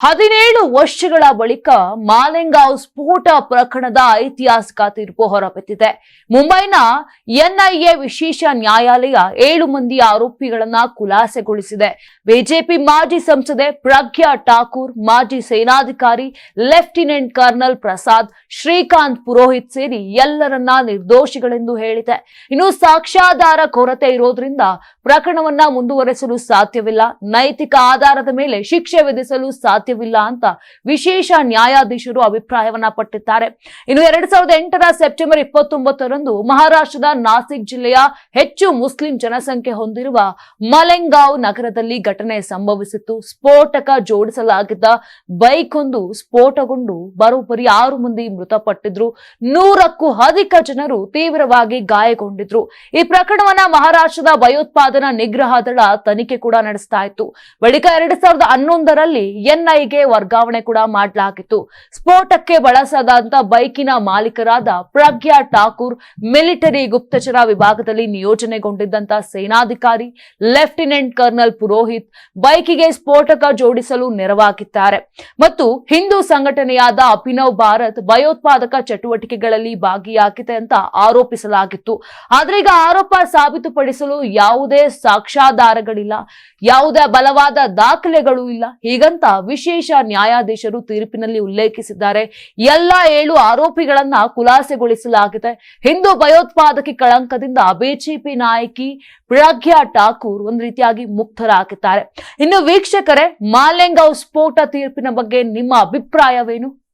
ಹದಿನೇಳು ವರ್ಷಗಳ ಬಳಿಕ ಮಾಲೆಂಗಾವ್ ಸ್ಫೋಟ ಪ್ರಕರಣದ ಐತಿಹಾಸಿಕ ತೀರ್ಪು ಹೊರಬಿದ್ದಿದೆ. ಮುಂಬೈನ ಎನ್ಐಎ ವಿಶೇಷ ನ್ಯಾಯಾಲಯ ಏಳು ಮಂದಿ ಆರೋಪಿಗಳನ್ನ ಖುಲಾಸೆಗೊಳಿಸಿದೆ. ಬಿಜೆಪಿ ಮಾಜಿ ಸಂಸದೆ ಪ್ರಜ್ಞಾ ಠಾಕೂರ್, ಮಾಜಿ ಸೇನಾಧಿಕಾರಿ ಲೆಫ್ಟಿನೆಂಟ್ ಕರ್ನಲ್ ಪ್ರಸಾದ್, ಶ್ರೀಕಾಂತ್ ಪುರೋಹಿತ್ ಸೇರಿ ಎಲ್ಲರನ್ನ ನಿರ್ದೋಷಿಗಳೆಂದು ಹೇಳಿದೆ. ಇನ್ನು ಸಾಕ್ಷ್ಯಾಧಾರ ಕೊರತೆ ಇರೋದ್ರಿಂದ ಪ್ರಕರಣವನ್ನ ಮುಂದುವರೆಸಲು ಸಾಧ್ಯವಿಲ್ಲ. ನೈತಿಕ ಆಧಾರದ ಮೇಲೆ ಶಿಕ್ಷೆ ವಿಧಿಸಲು ಸಾಧ್ಯವಿಲ್ಲ ಅಂತ ವಿಶೇಷ ನ್ಯಾಯಾಧೀಶರು ಅಭಿಪ್ರಾಯವನ್ನ ಪಟ್ಟಿದ್ದಾರೆ. ಇನ್ನು ಎರಡ್ ಸಾವಿರದ ಎಂಟರ ಸೆಪ್ಟೆಂಬರ್ ಇಪ್ಪತ್ತೊಂಬತ್ತರಂದು ಮಹಾರಾಷ್ಟ್ರದ ನಾಸಿಕ್ ಜಿಲ್ಲೆಯ ಹೆಚ್ಚು ಮುಸ್ಲಿಂ ಜನಸಂಖ್ಯೆ ಹೊಂದಿರುವ ಮಲೆಂಗಾವ್ ನಗರದಲ್ಲಿ ಘಟನೆ ಸಂಭವಿಸಿತ್ತು. ಸ್ಫೋಟಕ ಜೋಡಿಸಲಾಗಿದ್ದ ಬೈಕ್ ಒಂದು ಸ್ಫೋಟಗೊಂಡು ಬರೋಬ್ಬರಿ ಆರು ಮಂದಿ ಮೃತಪಟ್ಟಿದ್ರು. ನೂರಕ್ಕೂ ಅಧಿಕ ಜನರು ತೀವ್ರವಾಗಿ ಗಾಯಗೊಂಡಿದ್ರು. ಈ ಪ್ರಕರಣವನ್ನ ಮಹಾರಾಷ್ಟ್ರದ ಭಯೋತ್ಪಾದನಾ ನಿಗ್ರಹ ದಳ ತನಿಖೆ ಕೂಡ ನಡೆಸ್ತಾ ಇತ್ತು. ಬಳಿಕ ಎರಡ್ ಸಾವಿರದ ಹನ್ನೊಂದರಲ್ಲಿ ಎನ್ಐಗೆ ವರ್ಗಾವಣೆ ಕೂಡ ಮಾಡಲಾಗಿತ್ತು. ಸ್ಫೋಟಕ್ಕೆ ಬಳಸದಂತ ಬೈಕಿನ ಮಾಲೀಕರಾದ ಪ್ರಜ್ಞಾ ಠಾಕೂರ್, ಮಿಲಿಟರಿ ಗುಪ್ತಚರ ವಿಭಾಗದಲ್ಲಿ ನಿಯೋಜನೆಗೊಂಡಿದ್ದಂತ ಸೇನಾಧಿಕಾರಿ, ಲೆಫ್ಟಿನೆಂಟ್ ಕರ್ನಲ್ ಪುರೋಹಿತ್ ಬೈಕಿಗೆ ಸ್ಫೋಟಕ ಜೋಡಿಸಲು ನೆರವಾಗಿದ್ದಾರೆ. ಮತ್ತು ಹಿಂದೂ ಸಂಘಟನೆಯಾದ ಅಭಿನವ್ ಭಾರತ್ ಭಯೋತ್ಪಾದಕ ಚಟುವಟಿಕೆಗಳಲ್ಲಿ ಭಾಗಿಯಾಗಿದೆ ಅಂತ ಆರೋಪಿಸಲಾಗಿತ್ತು. ಆದ್ರೆ ಈಗ ಆರೋಪ ಸಾಬೀತುಪಡಿಸಲು ಯಾವುದೇ ಸಾಕ್ಷ್ಯಾಧಾರಗಳಿಲ್ಲ, ಯಾವುದೇ ಬಲವಾದ ದಾಖಲೆಗಳು ಇಲ್ಲ. ಹೀಗಂತ ವಿಶೇಷ ನ್ಯಾಯಾಧೀಶರು ತೀರ್ಪಿನಲ್ಲಿ ಉಲ್ಲೇಖಿಸಿದ್ದಾರೆ. ಎಲ್ಲ ಏಳು ಆರೋಪಿಗಳನ್ನ ಖುಲಾಸೆಗೊಳಿಸಲಾಗಿದೆ. ಹಿಂದೂ ಭಯೋತ್ಪಾದಕಿ ಕಳಂಕದಿಂದ ಬಿಜೆಪಿ ನಾಯಕಿ ಪ್ರಜ್ಞಾ ಠಾಕೂರ್ ಒಂದ್ ರೀತಿಯಾಗಿ ಮುಕ್ತರಾಗಿದ್ದಾರೆ. ಇನ್ನು ವೀಕ್ಷಕರೇ, ಮಾಲೆಂಗಾವ್ ಸ್ಫೋಟ ತೀರ್ಪಿನ ಬಗ್ಗೆ ನಿಮ್ಮ ಅಭಿಪ್ರಾಯವೇನು?